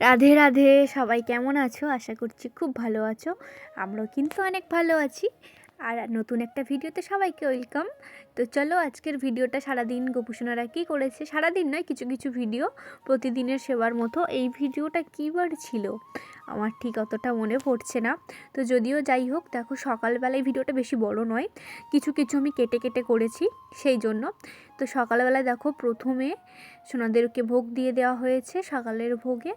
রাধে রাধে। সবাই কেমন আছো? আশা করছি খুব ভালো আছো। আমরাও কিন্তু অনেক ভালো আছি। আর নতুন একটা ভিডিওতে সবাইকে ওয়েলকাম। তো চলো, আজকের ভিডিওটা সারাদিন গোপুসোনারা কী করেছে? সারাদিন নয়, কিছু কিছু ভিডিও প্রতিদিনের সেবার মতো। এই ভিডিওটা কী বার ছিল? আমার ঠিক অতটা মনে পড়ছে না। তো যদিও যাই হোক, দেখো সকালবেলায় ভিডিওটা বেশি বড় নয়, কিছু কিছু আমি কেটে কেটে করেছি সেই জন্য। তো সকালবেলায় দেখো প্রথমে সোনাদেরকে ভোগ দিয়ে দেওয়া হয়েছে, সকালের ভোগে।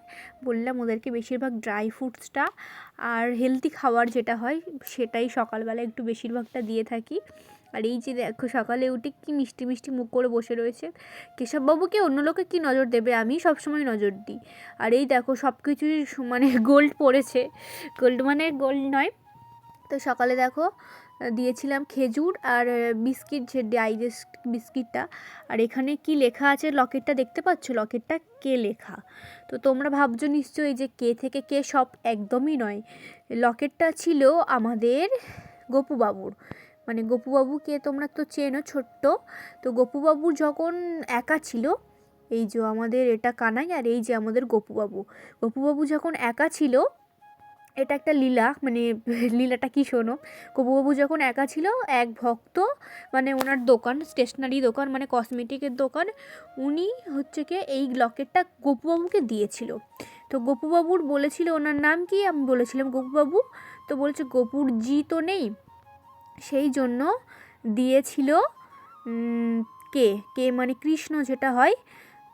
বললাম ওদেরকে বেশিরভাগ ড্রাই ফ্রুটসটা আর হেলদি খাবার যেটা হয়, সেটাই সকালবেলা একটু বেশিরভাগটা দিয়ে থাকি। আর এই যে দেখো, সকালে উঠে কি মিষ্টি মিষ্টি মুখ করে বসে রয়েছে। কেশববাবুকে অন্য লোকে কী নজর দেবে? আমি সবসময় নজর দিই। আর এই দেখো সব কিছুই মানে গোল্ড পড়েছে। গোল্ড মানে গোল্ড নয়। তো সকালে দেখো, দিয়েছিলাম খেজুর আর বিস্কিট যে ডাইজেস্ট বিস্কিটটা। আর এখানে কি লেখা আছে? লকেটটা দেখতে পাচ্ছ? লকেটটা কে লেখা? তো তোমরা ভাবছ নিশ্চয়ই যে কে থেকে কে সব একদমই নয়। লকেটটা ছিল আমাদের গপুবাবুর। মানে গপুবাবুকে তোমরা তো চেনো ছোট্ট। তো গপুবাবুর যখন একা ছিল, এই যে আমাদের এটা কানাই আর এই যে আমাদের গপুবাবু গপুবাবু যখন একা ছিল, এটা একটা লীলা মানে লীলাটা কি শোনো? কবুবাবু যখন একা ছিল, এক ভক্ত মানে ওনার দোকান স্টেশনারি দোকান মানে কসমেটিকের দোকান, উনি হচ্ছে কি এই লকেটটা গপুবাবুকে দিয়েছিল। তো গপুবাবুর বলেছিল, ওনার নাম কি? আমি বলেছিলাম, গপুবাবু। তো বলছে গপুর জি তো নেই। সেই জন্য দিয়েছিল কে? কে মানে কৃষ্ণ যেটা হয়।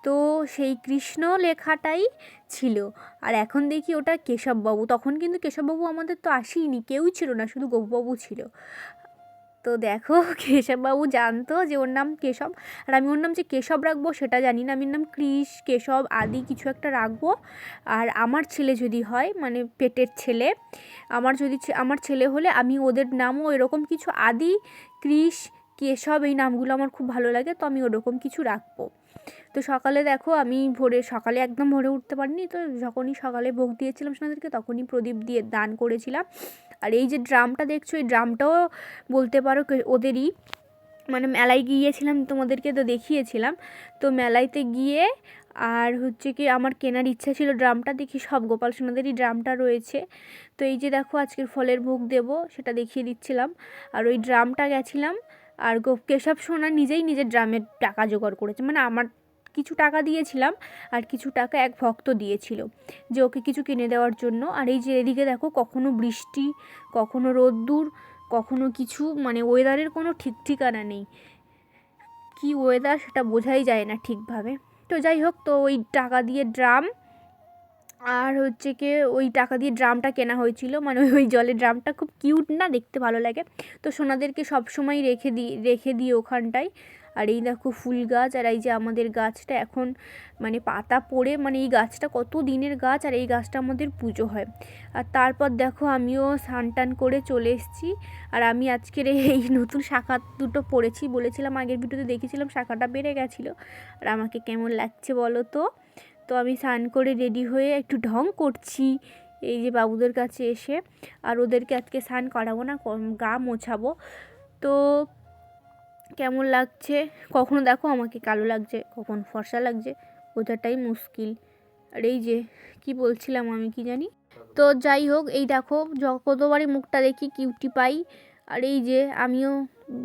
তো সেই কৃষ্ণ লেখাটাই ছিল। আর এখন দেখি ওটা কেশববাবু। তখন কিন্তু কেশববাবু আমাদের তো আসেইনি, কেউই ছিল না, শুধু গোপবাবু ছিল। তো দেখো কেশববাবু জানতো যে ওর নাম কেশব। আর আমি ওর নাম যে কেশব রাখব সেটা জানি না। আমি নাম কৃষ, কেশব আদি কিছু একটা রাখব। আর আমার ছেলে যদি হয় মানে পেটের ছেলে, আমার যদি আমার ছেলে হলে আমি ওদের নামও এরকম কিছু আদি, কৃষ, কেশব এই নামগুলো আমার খুব ভালো লাগে, তো আমি ওরকম কিছু রাখব। তো সকালে দেখো আমি ভোরে, সকালে একদম ভোরে উঠতে পারিনি। তো যখনই সকালে ভোগ দিয়েছিলাম সোনাদেরকে, তখনই প্রদীপ দিয়ে দান করেছিলাম। আর এই যে ড্রামটা দেখছ, এই ড্রামটাও বলতে পারো ওদেরই। মানে মেলায় গিয়েছিলাম, তোমাদেরকে তো দেখিয়েছিলাম। তো মেলাইতে গিয়ে আর হচ্ছে কি আমার কেনার ইচ্ছা ছিল ড্রামটা, দেখি সব গোপাল সোনাদেরই ড্রামটা রয়েছে। তো এই যে দেখো আজকের ফলের ভোগ দেব, সেটা দেখিয়ে দিচ্ছিলাম। আর ওই ড্রামটা গেছিলাম আর কেশব সোনা নিজেই নিজের ড্রামের টাকা জোগাড় করেছে। মানে আমার কিছু টাকা দিয়েছিলাম আর কিছু টাকা এক ভক্ত দিয়েছিল যে ওকে কিছু কিনে দেওয়ার জন্য। আর এই যে এদিকে দেখো, কখনো বৃষ্টি, কখনো রোদ্দুর, কখনো কিছু মানে ওয়েদারের কোনো ঠিক ঠিকানা নেই। কি ওয়েদার সেটা বোঝাই যায় না ঠিকভাবে। তো যাই হোক, তো ওই টাকা দিয়ে ড্রাম আর হচ্ছে কি ওই টাকা দিয়ে ড্রামটা কেনা হয়েছিল। মানে ওই জলের ড্রামটা খুব কিউট না? দেখতে ভালো লাগে। তো সোনাদেরকে সবসময় রেখে দিই রেখে দিই ওখানটায়। আর এই দেখো ফুল গাছ, আর এই যে আমাদের গাছটা এখন মানে পাতা পড়ে মানে এই গাছটা কত দিনের গাছ, আর এই গাছটা আমাদের পুজো হয়। আর তারপর দেখো আমিও স্নান টান করে চলে এসেছি। আর আমি আজকের এই নতুন শাখা দুটো পড়েছি বলেছিলাম আগের ভিডিওতে দেখেছিলাম শাখাটা বেড়ে গেছিল। আর আমাকে কেমন লাগছে বলো তো? তো আমি স্নান করে রেডি হয়ে একটু ঢং করছি। এই যে বাবুদের কাছে এসে। আর ওদেরকে আজকে স্নান করাবো না গা মোছাবো। তো কেমন লাগছে? কখনো দেখো আমাকে কালো লাগছে, কখন ফর্সা লাগছে। বোঝাটাই মুশকিল। আর এই যে কি বলছিলাম আমি কি জানি? তো যাই হোক, এই দেখো কতবারই মুখটা দেখি কিউটি পাই। আর এই যে আমিও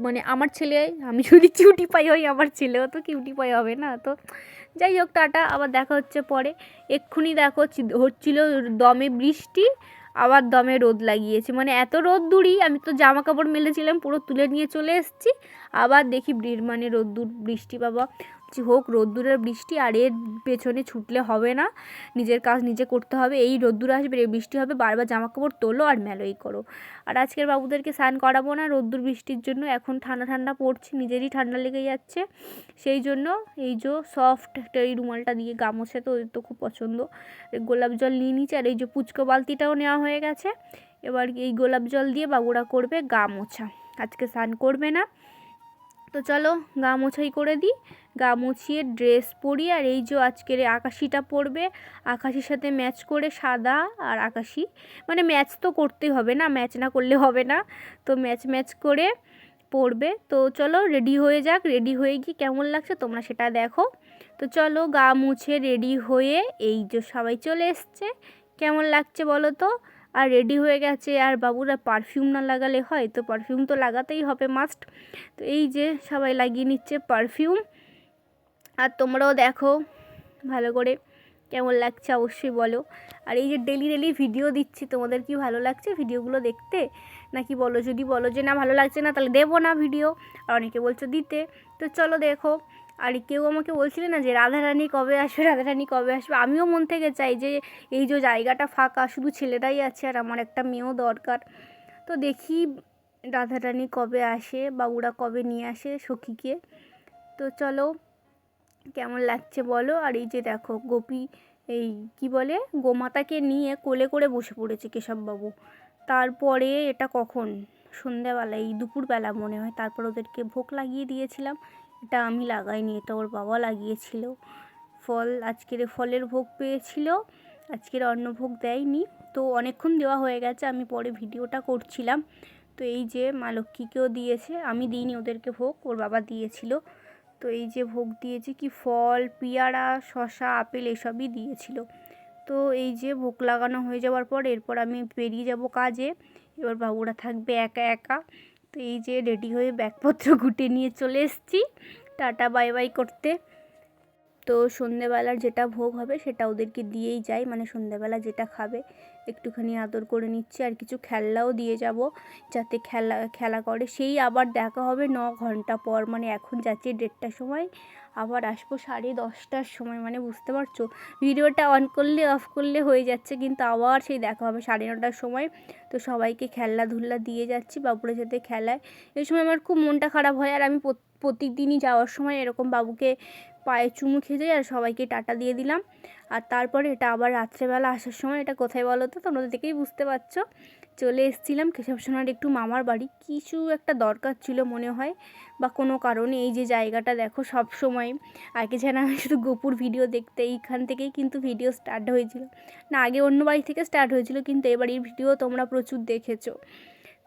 মানে আমার ছেলে, আমি যদি কিউটি পাই হই, আমার ছেলেও তো কিউটি পাই হবে না। তো যাই হোক, টাটা। আবার দেখা হচ্ছে পরে। এক্ষুনি দেখো হচ্ছিল দমে বৃষ্টি, আবার দমে রোদ লাগিয়েছে। মানে এত রোদ দূরই আমি তো জামা কাপড় মেলেছিলাম, পুরো তুলে নিয়ে চলে এসেছি। আবার দেখি মানে রোদ্দুর, বৃষ্টি বাবা হোক, রোদ্দুরের বৃষ্টি আর এর পেছনে ছুটলে হবে না। নিজের কাজ নিজে করতে হবে। এই রোদ্দুর আসবে, এই বৃষ্টি হবে, বারবার জামা কাপড় তোলো আর মেলোই করো। আর আজকের বাবুদেরকে স্নান করাবো না, রোদ্দুর বৃষ্টির জন্য। এখন ঠান্ডা ঠান্ডা পড়ছে, নিজেরই ঠান্ডা লেগে যাচ্ছে। সেই জন্য এই যে সফট একটা এই রুমালটা দিয়ে গামোছে তো ওদের তো খুব পছন্দ। গোলাপ জল নিয়ে নিচ্ছে আর এই যে পুচকো বালতিটাও নেওয়া হয়ে গেছে। এবার এই গোলাপ জল দিয়ে বাবুরা করবে গা মোছা আজকে স্নান করবে না। তো চলো গা মোছাই করে দিই। গা মুছিয়ে ড্রেস পরি আর এই যে আজকের আকাশিটা পরবে, আকাশির সাথে ম্যাচ করে সাদা আর আকাশি। মানে ম্যাচ তো করতে হবে না ম্যাচ না করলে হবে না। তো ম্যাচ ম্যাচ করে পড়বে তো চলো রেডি হয়ে যাক রেডি হয়ে গিয়ে কেমন লাগছে তোমরা সেটা দেখো। তো চলো গা মুছে রেডি হয়ে এই যে সবাই চলে এসছে। কেমন লাগছে বলো তো? আর রেডি হয়ে গেছে। আর বাবুরা পারফিউম না লাগালে হয়, তো পারফিউম তো লাগাতেই হবে মাস্ট তো এই যে সবাই লাগিয়ে নিচ্ছে পারফিউম আর তোমরাও দেখো, ভালো করে কেমন লাগছে অবশ্যই বলো। আর এই যে ডেলি ডেলি ভিডিও দিচ্ছি, তোমাদের কি ভালো লাগছে ভিডিওগুলো দেখতে? নাকি বলো, যদি বলো যে না ভালো লাগছে না, তাহলে দেবো না ভিডিও আর অনেকে বলছো দিতে। তো চলো দেখো। আর কেউ আমাকে বলছিলে না যে রাধারানী কবে আসবে, রাধারানী কবে আসবে? আমিও মন থেকে চাই যে এই যে জায়গাটা ফাঁকা, শুধু ছেলেরাই আছে আর আমার একটা মেয়েও দরকার। তো দেখি রাধারানী কবে আসে বাবুরা কবে নিয়ে আসে সখীকে। তো চলো, কেমন লাগছে বলো? আর এই যে দেখো, গোপী এই কি বলে, গোমাতাকে নিয়ে কোলে করে বসে পড়েছে কেশববাবু। তারপরে এটা কখন? সন্ধ্যাবেলা এই দুপুরবেলা মনে হয়। তারপর ওদেরকে ভোগ লাগিয়ে দিয়েছিলাম। এটা আমি লাগাইনি, এটা ওর বাবা লাগিয়েছিল। ফল, আজকের ফলের ভোগ পেয়েছিল, আজকের অন্নভোগ দেয়নি। তো অনেকক্ষণ দেওয়া হয়ে গেছে, আমি পরে ভিডিওটা করছিলাম। তো এই যে মা লক্ষ্মীকেও দিয়েছে, আমি দিইনি ওদেরকে ভোগ, ওর বাবা দিয়েছিল। তো এই যে ভোগ দিয়েছে কি ফল, পিয়ারা শশা আপেল এসবই দিয়েছিল। তো এই যে ভোগ লাগানো হয়ে যাওয়ার পর এরপর আমি বেরিয়ে যাব কাজে। এবার বাবুরা থাকবে একা একা। তো এই যে রেডি হয়ে ব্যাগপত্র গুটে নিয়ে চলে এসেছি। টাটা বাই বাই করতে। তো সন্ধেবেলার যেটা ভোগ হবে সেটা ওদেরকে দিয়েই যাই মানে সন্ধেবেলা যেটা খাবে একটুখানি আদর করে নিচ্ছি আর কিছু খেলনাও দিয়ে যাব যাতে খেলা খেলা করে। সেই আবার দেখা হবে ন ঘণ্টা পর মানে এখন যাচ্ছি দেড়টার সময়। আবার আসব সাড়ে দশটার সময় মানে বুঝতে পারছ? ভিডিওটা অন করলে অফ করলে হয়ে যাচ্ছে, কিন্তু আবার সেই দেখা হবে সাড়ে নটার সময়। তো সবাইকে খেলনাধুলা দিয়ে যাচ্ছি, বাবুরা যাতে খেলায়। এই সময় আমার খুব মনটা খারাপ হয়, আর আমি প্রত্যেক দিনই যাওয়ার সময় এরকম বাবুকে পায়ে চুমু খেয়ে যাই আর সবাইকে টাটা দিয়ে দিলাম। আর তারপরে এটা আবার রাত্রেবেলা আসার সময়, এটা কোথায় বলো তো? তোমরা দেখেই বুঝতে পারছ। চলে এসেছিলাম কেশব সোনার একটু মামার বাড়ি। কিছু একটা দরকার ছিল মনে হয়, বা কোনো কারণে এই যে জায়গাটা দেখো সব সময়। আগে যেন আমি শুধু গোপুর ভিডিও দেখতে এইখান থেকেই কিন্তু ভিডিও স্টার্ট হয়েছিল। না, আগে অন্য বাড়ি থেকে স্টার্ট হয়েছিল, কিন্তু এবারের ভিডিও তোমরা প্রচুর দেখেছ।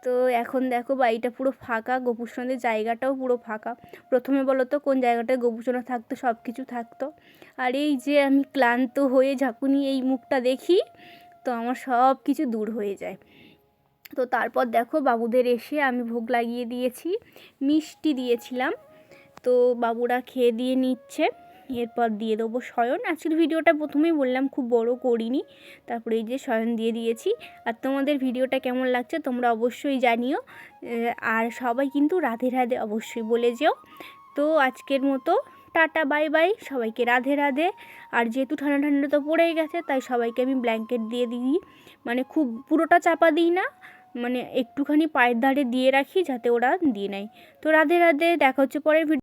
তো এখন দেখো বাড়িটা পুরো ফাঁকা, গোপুসোনাদের জায়গাটাও পুরো ফাঁকা। প্রথমে বলো তো কোন জায়গাটায় গোপুসোনা থাকতো সব কিছু থাকতো। আর এই যে আমি ক্লান্ত হয়ে ঝাঁকুনি এই মুখটা দেখি, তো আমার সব কিছু দূর হয়ে যায়। তো তারপর দেখো বাবুদের এসে আমি ভোগ লাগিয়ে দিয়েছি, মিষ্টি দিয়েছিলাম। তো বাবুরা খেয়ে দিয়ে নিচ্ছে। এরপর দিয়ে দেবো শয়ন। আজকের ভিডিওটা প্রথমেই বললাম খুব বড় করিনি, তারপরে এই যে শয়ন দিয়ে দিয়েছি। আর তোমাদের ভিডিওটা কেমন লাগছে তোমরা অবশ্যই জানিও। আর সবাই কিন্তু রাধে রাধে অবশ্যই বলে যেও। তো আজকের মতো টাটা, বাই বাই। সবাইকে রাধে রাধে। আর যেহেতু ঠান্ডা ঠান্ডা তো পড়েই গেছে, তাই সবাইকে আমি ব্ল্যাঙ্কেট দিয়ে দিই। মানে খুব পুরোটা চাপা দিই না মানে একটুখানি পায়ের ধারে দিয়ে রাখি যাতে ওরা দিয়ে নেয়। তো রাধে রাধে। দেখা হচ্ছে পরের ভিডিও